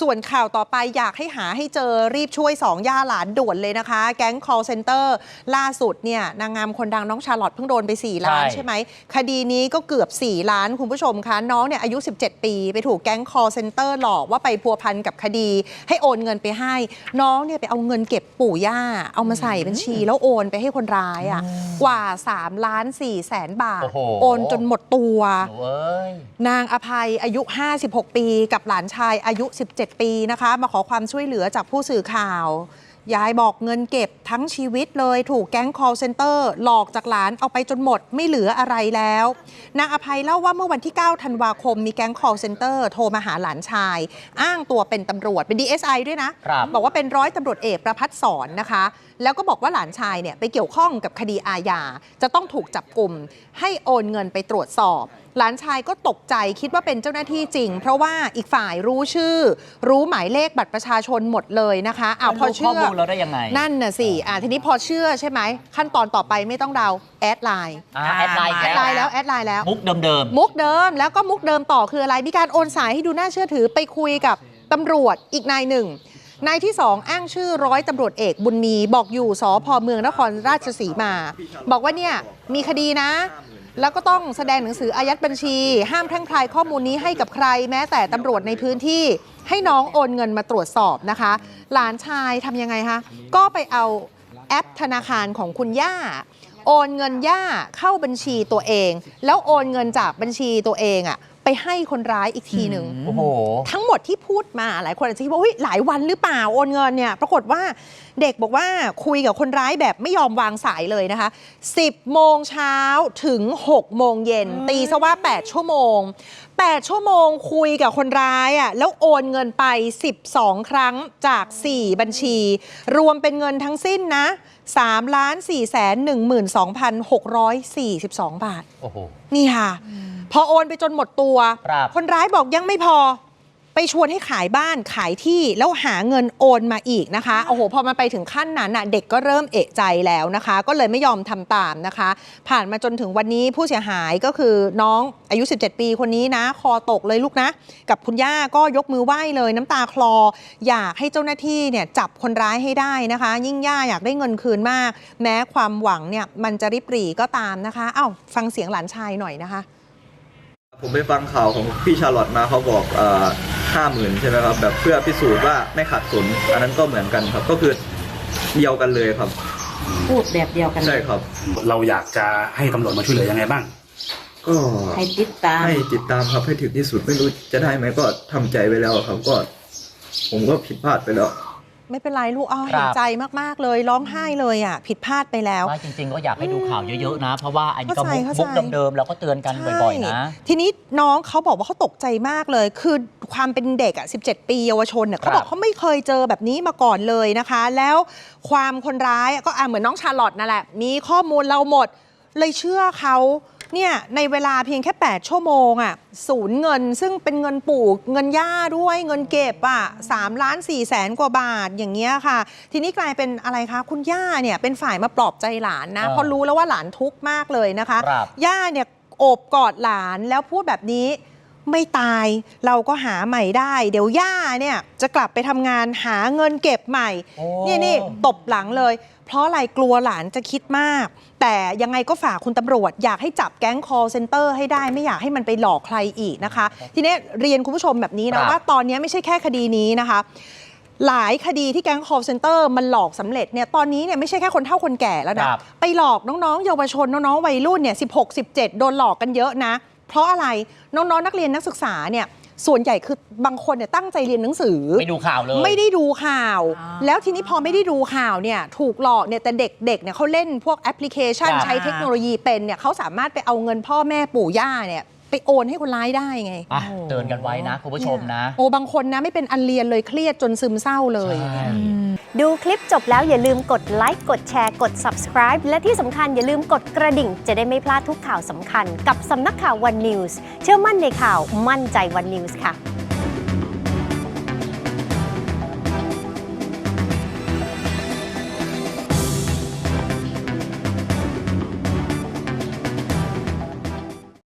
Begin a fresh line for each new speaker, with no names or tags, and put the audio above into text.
ส่วนข่าวต่อไปอยากให้หาให้เจอรีบช่วยสองย่าหลานด่วนเลยนะคะ แก๊ง call center ล่าสุดเนี่ยนางงามคนดังน้องชาลอตเพิ่งโดนไป 4 ล้าน
ใช่
ใช่ไหม คดีนี้ก็เกือบ 4 ล้านคุณผู้ชมคะน้องเนี่ยอายุ 17 ปี ไปถูกแก๊ง call center หลอกว่าไปพัวพันกับคดี ให้โอนเงินไปให้ น้องเนี่ยไปเอาเงินเก็บปู่ย่า เอามาใส่บัญชี แล้วโอนไปให้คนร้ายอะกว่า3ล้าน4แสนบาท
โอ้โห
โอนจนหมดตัว
หนูเอ้ย
นางอภัยอายุ 56 ปี กับหลานชายอายุ 17ปีนะคะ มาขอความช่วยเหลือจากผู้สื่อข่าว ยายบอกเงินเก็บทั้งชีวิตเลยถูกแก๊ง call center หลอกจากหลานเอาไปจนหมดไม่เหลืออะไรแล้ว นางอภัยเล่าว่าเมื่อวันที่ 9 ธันวาคมมีแก๊ง call center โทรมาหาหลานชาย อ้างตัวเป็นตำรวจเป็น DSI ด้วยนะ
ครับ
บอกว่าเป็นร้อยตำรวจเอกประพัฒสอนนะคะ แล้วก็บอกว่าหลานชายเนี่ยไปเกี่ยวข้องกับคดีอาญาจะต้องถูกจับกลุ่มให้โอนเงินไปตรวจสอบ หลานชายก็ตกใจคิดว่าเป็นเจ้าหน้าที่จริง เพราะว่าอีกฝ่ายรู้ชื่อ รู้หมายเลขบัตรประชาชนหมดเลยนะคะอ้าวพอ
รู้
เชื่
ข้อ
อ
มูลเราได้ยังไง
นั่นน่ะสิอ่าทีนี้พอเชื่อใช่ไหมขั้นตอนต่อไปไม่ต้องเดาแอดไลน์
อ่าแอดไลน์
แอดไลน์แล้วแอดไลน์แล้ว
มุกเดิม
มุกเดิมแล้วก็มุกเดิมต่อคืออะไรมีการโอนสายให้ดูน่าเชื่อถือไปคุยกับตำรวจอีกนายหนึ่งนายที่สองอ้างชื่อร้อยตำรวจเอกบุญมีบอกอยู่สพเมืองนครราชสีมา บอกว่าเนี่ยมีคดีนะ แล้วก็ต้องแสดงหนังสืออายัดบัญชี ห้ามแพร่งพรายข้อมูลนี้ให้กับใคร แม้แต่ตำรวจในพื้นที่ให้น้องโอนเงินมาตรวจสอบนะคะ หลานชายทำยังไงคะ ก็ไปเอาแอปธนาคารของคุณย่า โอนเงินย่าเข้าบัญชีตัวเอง แล้วโอนเงินจากบัญชีตัวเองอะ ไปให้คนร้ายอีกทีหนึ่ง
ๆโอ้โห
ทั้งหมดที่พูดมาหลายคนอาจจะคิดว่าอุ๊ยหลายวันหรือเปล่าโอนเงินเนี่ย ปรากฏว่าเด็กบอกว่าคุยกับคนร้ายแบบไม่ยอมวางสายเลยนะคะ 10 โมงเช้าถึง 6 โมงเย็น ตีซะว่า 8 ชั่วโมง 8 ชั่วโมงคุยกับคนร้ายอะแล้วโอนเงินไป 12 ครั้งจาก 4 บัญชี รวมเป็นเงินทั้งสิ้นนะ3ล้าน4แสน12,642 บาท
โอ้โห
นี่ค่ะ พอโอนไปจนหมดตัว
ครับ
คนร้ายบอกยังไม่พอ ไปชวนให้ขายบ้านขายที่แล้วหาเงินโอนมาอีกนะคะโอ้โหพอมันไปถึงขั้นนั้นน่ะเด็กก็เริ่มเอะใจแล้วนะคะ ก็เลยไม่ยอมทำตามนะคะ ผ่านมาจนถึงวันนี้ผู้เสียหายก็คือน้องอายุ 17 ปีคนนี้นะ คอตกเลยลูกนะ กับคุณย่าก็ยกมือไหว้เลยน้ำตาคลอ อยากให้เจ้าหน้าที่เนี่ยจับคนร้ายให้ได้นะคะ ยิ่งย่าอยากได้เงินคืนมาก แม้ความหวังเนี่ยมันจะริบหรี่ก็ตามนะคะเอ้าฟังเสียงหลานชายหน่อยนะคะ
ผมไปฟังข่าวของพี่ชาลอตมาเขาบอกห้าหมื่นใช่ไหมครับแบบเพื่อพิสูจน์ว่าไม่ขาดสนอันนั้นก็เหมือนกันครับ ก็คือเดียวกันเลยครับ
พูดแบบเดียวกัน
ใช่ครับ
เราอยากจะให้ตำรวจมาช่วยเหลือยังไงบ้าง
ก็
ให้ติดตาม
ให้ติดตามครับให้ถึงที่สุดไม่รู้จะได้ไหมก็ทำใจไปแล้วครับ ก็ ผมก็ผิดพลาดไปแล้ว
ไม่เป็นไรลูกอ้อ
ครับ
เห็นใจมาก ๆ เลยร้องไห้เลยอะผิดพลาดไปแล้ว
ว่าจริง ๆ ก็อยากให้ดูข่าวเยอะๆนะ เพราะว่าอันนี้ก็
เข้าใจ
มุก
เข้าใจ
มุกเดิมๆเราก็เตือนกันบ่อยๆนะ
ใช่ทีนี้น้องเขาบอกว่าเขาตกใจมากเลย คือความเป็นเด็กอะ 17 ปีเยาวชนเนี่ยเขาบอกเขาไม่เคยเจอแบบนี้มาก่อนเลยนะคะ แล้วความคนร้ายก็อะเหมือนน้องชาลอตนั่นแหละ มีข้อมูลเราหมด เลยเชื่อเขา เนี่ยในเวลาเพียงแค่ 8 ชั่วโมงอะศูนย์เงินซึ่งเป็นเงินปลูกเงินย่าด้วยเงินเก็บอะ3ล้าน4แสนกว่าบาทอย่างเงี้ยค่ะ ทีนี้กลายเป็นอะไรคะ คุณย่าเนี่ยเป็นฝ่ายมาปลอบใจหลานนะ
เออ
เพราะรู้แล้วว่าหลานทุกข์มากเลยนะคะ
ครับ
ย่าเนี่ยโอบกอดหลานแล้วพูดแบบนี้ ไม่ตายเราก็หาใหม่ได้ เดี๋ยวย่าเนี่ยจะกลับไปทำงานหาเงินเก็บใหม่
โอ้
นี่นี่ตบหลังเลย เพราะอะไรกลัวหลานจะคิดมาก แต่ยังไงก็ฝากคุณตำรวจ อยากให้จับแก๊ง call center ให้ได้ไม่อยากให้มันไปหลอกใครอีกนะคะ ทีนี้เรียนคุณผู้ชมแบบนี้
ครั
นะ
บ
ว่าตอนนี้ไม่ใช่แค่คดีนี้นะคะ หลายคดีที่แก๊ง call center มันหลอกสำเร็จเนี่ยตอนนี้เนี่ยไม่ใช่แค่คนเฒ่าคนแก่แล้วนะ
ครับ
ไปหลอกน้องๆ เยาวชนน้องๆวัยรุ่นเนี่ย16 17 โดนหลอกกันเยอะนะ เพราะอะไรน้องๆนักเรียนนักศึกษาเนี่ยส่วนใหญ่คือบางคนเนี่ยตั้งใจเรียนหนังสือ
ไม่ดูข่าวเลย
ไม่ได้ดูข่าว
อ่า
แล้วทีนี้พอไม่ได้ดูข่าวเนี่ยถูกหลอกเนี่ยแต่เด็กๆเนี่ยเขาเล่นพวกแอปพลิเคชัน
ครับ
ใช้เทคโนโลยีเป็นเนี่ยเขาสามารถไปเอาเงินพ่อแม่ปู่ย่าเนี่ย ไปโอนให้คนร้ายได้ไง
อะเตือนกันไว้นะคุณผู้ชมนะ
โอ้บางคนนะไม่เป็นอันเรียนเลยเครียดจนซึมเศร้าเลย
ใช่
ดูคลิปจบแล้วอย่าลืมกดไลค์ กดแชร์ กด subscribe และที่สำคัญอย่าลืมกดกระดิ่ง จะได้ไม่พลาดทุกข่าวสำคัญ กับสำนักข่าว One News เชื่อมั่นในข่าวมั่นใจ One News ค่ะ